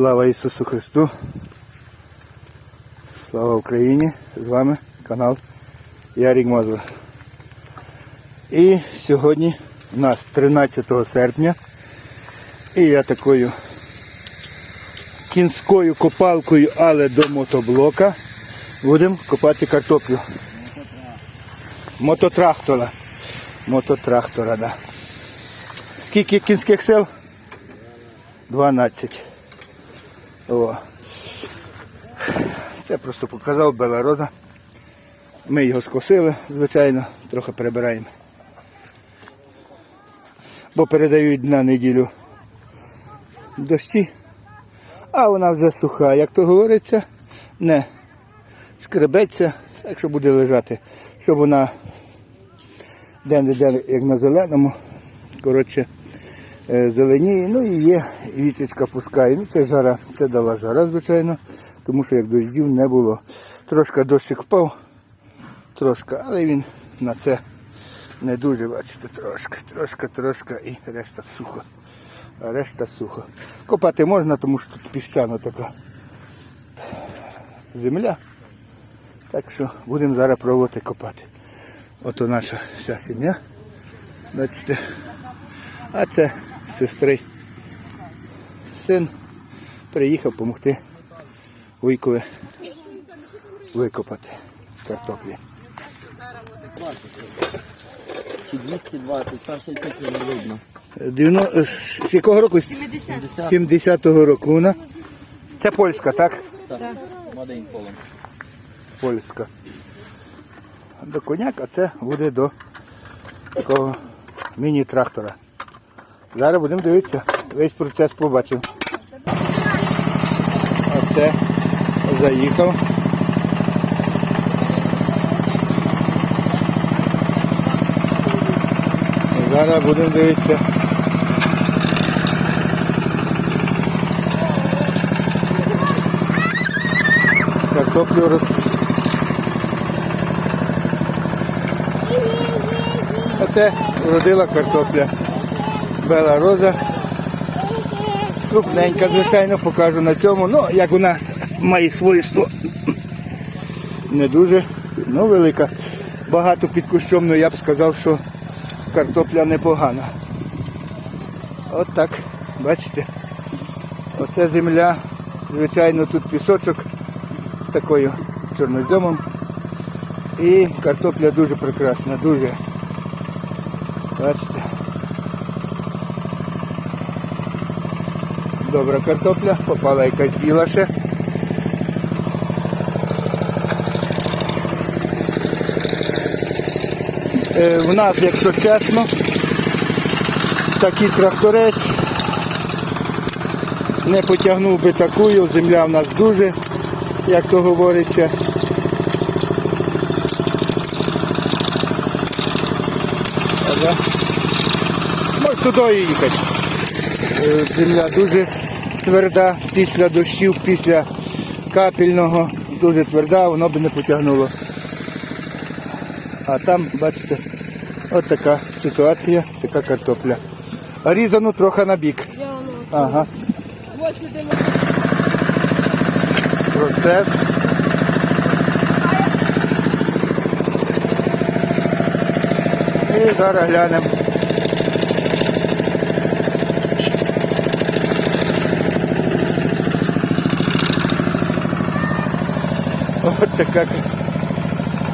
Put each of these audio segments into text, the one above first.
Слава Ісусу Христу! Слава Україні! З вами канал Ярік Мазур. І сьогодні у нас 13 серпня. І я такою кінською копалкою, але до мотоблока будемо копати картоплю. Мототрактора. Мототрактора, да. Скільки кінських сил? 12. О. Це просто показав Белароза. Ми його скосили, звичайно, трохи перебираємо. Бо передають на неділю дощі, а вона вже суха, як то говориться, не шкребеться, так що буде лежати, щоб вона де-не-де, як на зеленому, коротше, зеленіє, ну і є, і віточка пускає. Ну це жара, це дала жара, звичайно, тому що як дощів не було. Трошки дощик впав, трошки, але він на це не дуже, бачите, трошки, трошки, трошки і решта сухо. Решта сухо. Копати можна, тому що тут піщана така земля. Так що будемо зараз пробувати копати. Ото наша вся сім'я. Бачите. А це сестри. Син приїхав допомогти Вуйкові викопати картоплі. Чи 220, перший цикл не видно. З якого року? 70-го року вона. Це польська, так? Так. Польська. До коняк, а це буде до такого міні-трактора. Зараз будемо дивитися, весь процес побачимо. Оце заїхав. Зараз будемо дивитися. Картоплю роз... Оце родила картопля. Бела роза. Крупненька, звичайно, покажу на цьому. Ну, як вона має свойство. Не дуже, ну велика. Багато під кущом, ну я б сказав, що картопля непогана. От так, бачите. Оце земля. Звичайно, тут пісочок з такою чорноземом. І картопля дуже прекрасна, дуже. Бачите. Добра картопля, попала якась біла ще. В нас, якщо чесно, такий тракторець не потягнув би такою, земля в нас дуже, як то говориться. Ага. Можеш туди їхати. Е, Земля дуже тверда після дощів, після капельного, дуже тверда, воно би не потягнуло. А там, бачите, от така ситуація, така картопля. А різану трохи на бік. Ага. Процес. І зараз глянемо. От така,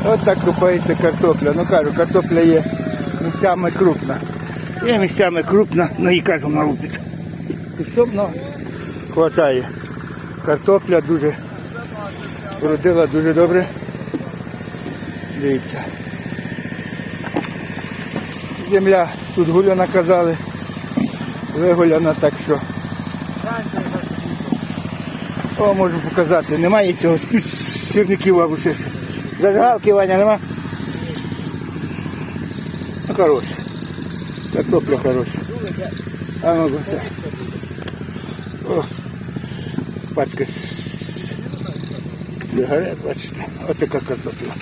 от так купається картопля. Ну кажу, картопля є місцями крупна. Є місцями крупна, ну і кажу, малупить. Пішов, ну, хватає. Картопля дуже родила дуже добре. Дивіться. Земля тут гуляна казали. Вигуляна так що. О, можу показати. Немає цього сірників щось. Зажигалки, Ваня, нема? Ну хороша. Картопля хороша. А ну. О, пачка с- сигарет, бачите. Ось така картопля.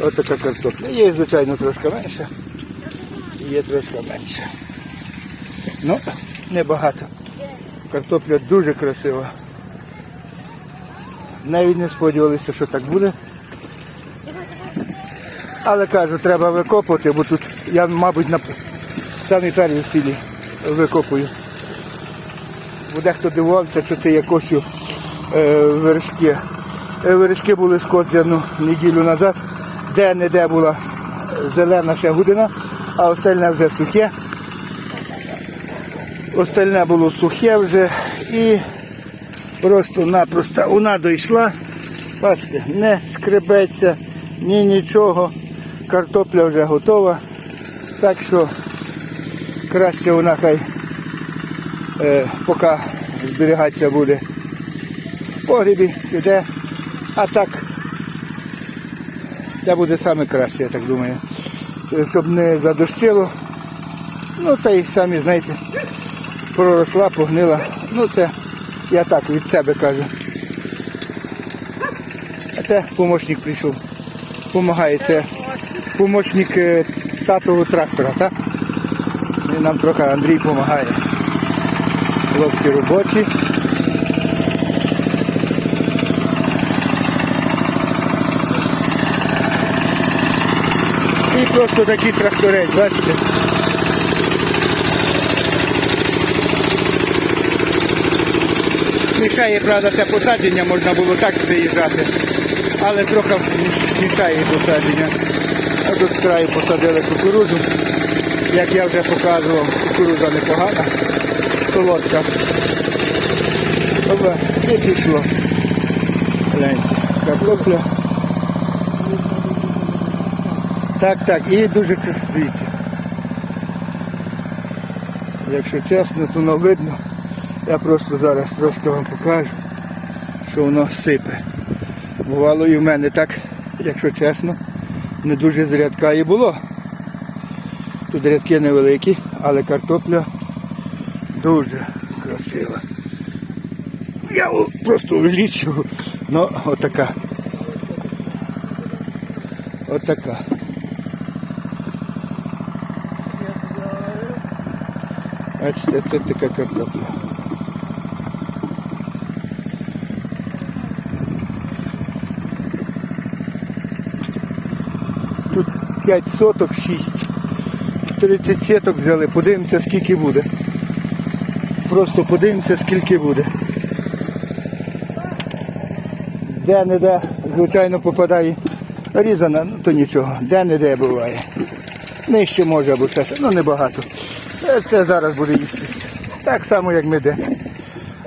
Ось така картопля. Є, звичайно, трошки менше. Є трошки менше. Ну, небагато. Картопля дуже красива. Навіть не сподівалися, що так буде. Але кажу, треба викопувати, бо тут я, мабуть, на самій першій сілі викопую. Бо дехто дивувався, що це є косю е, вершки. Е, вершки були скоцяну неділю назад, де-не-де була зелена ще гудина, а остальне вже сухе. Остальне було сухе вже і просто-напросто вона дійшла. Бачите, не скребеться, ні нічого. Картопля вже готова. Так що краще вона хай е, поки зберігатися буде в погрібі, сюди. А так це буде саме краще, я так думаю. Е, Щоб не задощило. Ну та й самі знаєте, проросла, погнила. Ну це я так від себе кажу. А це помощник прийшов. Помагає. Це помощник е, татового трактора, так? І нам трохи Андрій допомагає. Хлопці робочі. І просто такий тракторець, бачите. Мішає, правда, це посадження, можна було так заїжджати, але трохи мішає посадження. А тут з краю посадили кукурудзу. Як я вже показував, кукурудза непогана, солодка. Добре, і пішло. Картопля. Так, так, і дуже дивіться. Якщо чесно, то не видно. Я просто зараз трошки вам покажу, що воно сипе. Бувало і в мене так, якщо чесно, не дуже з рядка і було. Тут рядки невеликі, але картопля дуже красива. Я просто увеличив, ну отака. Отака. Бачите, це така картопля. Тут 5 соток, 6. 30 сіток взяли, подивимося скільки буде. Просто подивимося скільки буде. Де-не-де, звичайно, попадає різана, ну то нічого, де-не-де буває. Нижче може або ще, ну небагато. Е, Це зараз буде їстися. Так само, як ми де.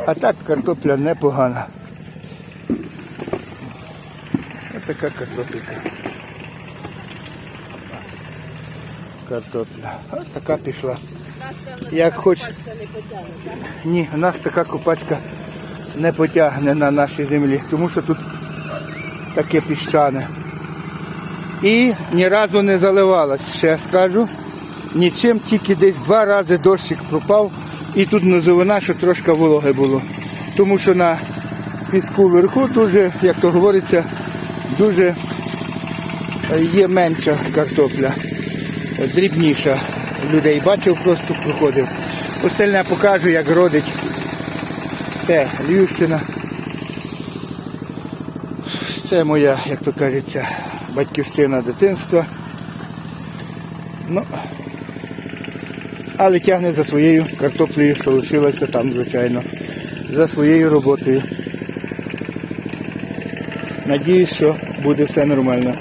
А так картопля непогана. Ось така картопелька. Картопля. Ось така пішла. Як хоч. Ні, у нас така копачка не потягне на нашій землі, тому що тут таке піщане. І ні разу не заливалась, ще скажу. Нічим, тільки десь два рази дощик пропав, і тут низовина, що трошки вологи було. Тому що на піску вверху дуже, як то говориться, дуже е, є менша картопля, дрібніша. Людей бачив, просто проходив. Остальне покажу, як родить. Це Львівщина. Це моя, як то кажеться, батьківщина дитинства. Ну, але тягне за своєю картоплею, що лишилося там, звичайно, за своєю роботою. Надіюсь, що буде все нормально.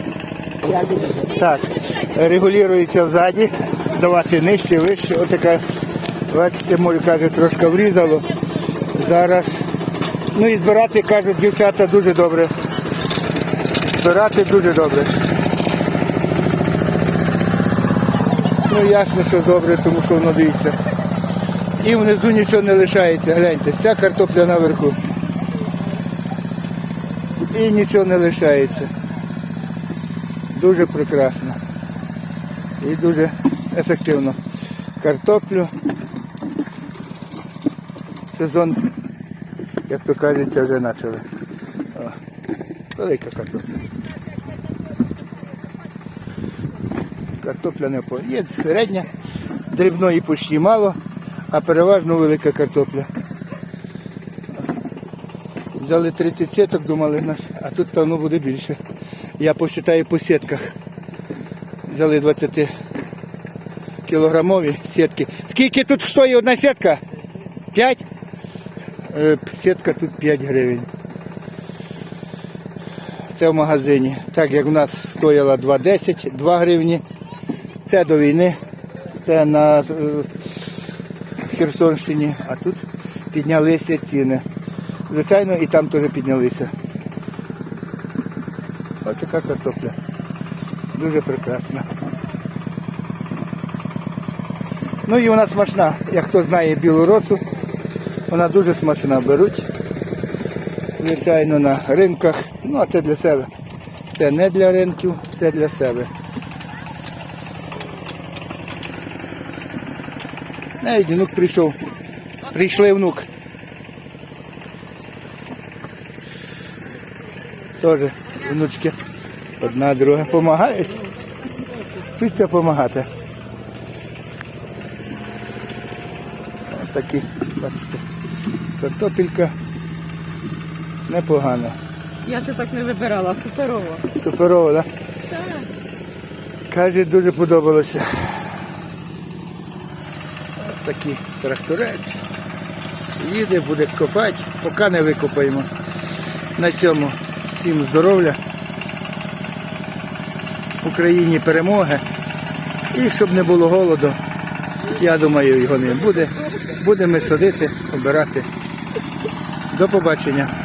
Так, регулюється взаді, давати нижче, вище. Отака, бачите, може, каже, трошки врізало. Зараз. Ну і збирати, кажуть, дівчата дуже добре. Збирати дуже добре. Ну ясно, що добре, тому що воно дивіться. І внизу нічого не лишається. Гляньте, вся картопля наверху. І нічого не лишається. Дуже прекрасно. І дуже ефективно. Картоплю. Сезон, як то кажеться, вже почали. Велика картопля. Картопля не по. Є середня, дрібної почти мало, а переважно велика картопля. Взяли 30 сіток, думали, а тут певно буде більше. Я посчитаю по сітках. Взяли 20 кілограмові сітки. Скільки тут стоїть одна сітка? 5? Е, Сітка тут 5 гривень. Це в магазині. Так як в нас стояла 2,10, 2 гривні. Це до війни. Це на е, Херсонщині, а тут піднялися ціни. Звичайно, і там теж піднялися. Ось така картопля. Дуже прекрасна. Ну і вона смачна. Як хто знає білу росу, вона дуже смачна. Беруть. Звичайно, на ринках. Ну, а це для себе. Це не для ринків, це для себе. Навіть внук прийшов. Прийшли внук. Теж внучки. Одна друга допомагають. Вчиться допомагати. Такі, бачите, картопелька непогана. Я ще так не вибирала, суперово. Суперово, так? Каже, дуже подобалося. Ось такий тракторець. Їде, буде копати, поки не викопаємо. На цьому всім здоров'я. Україні перемоги. І щоб не було голоду, я думаю, його не буде. Будемо садити, обирати. До побачення.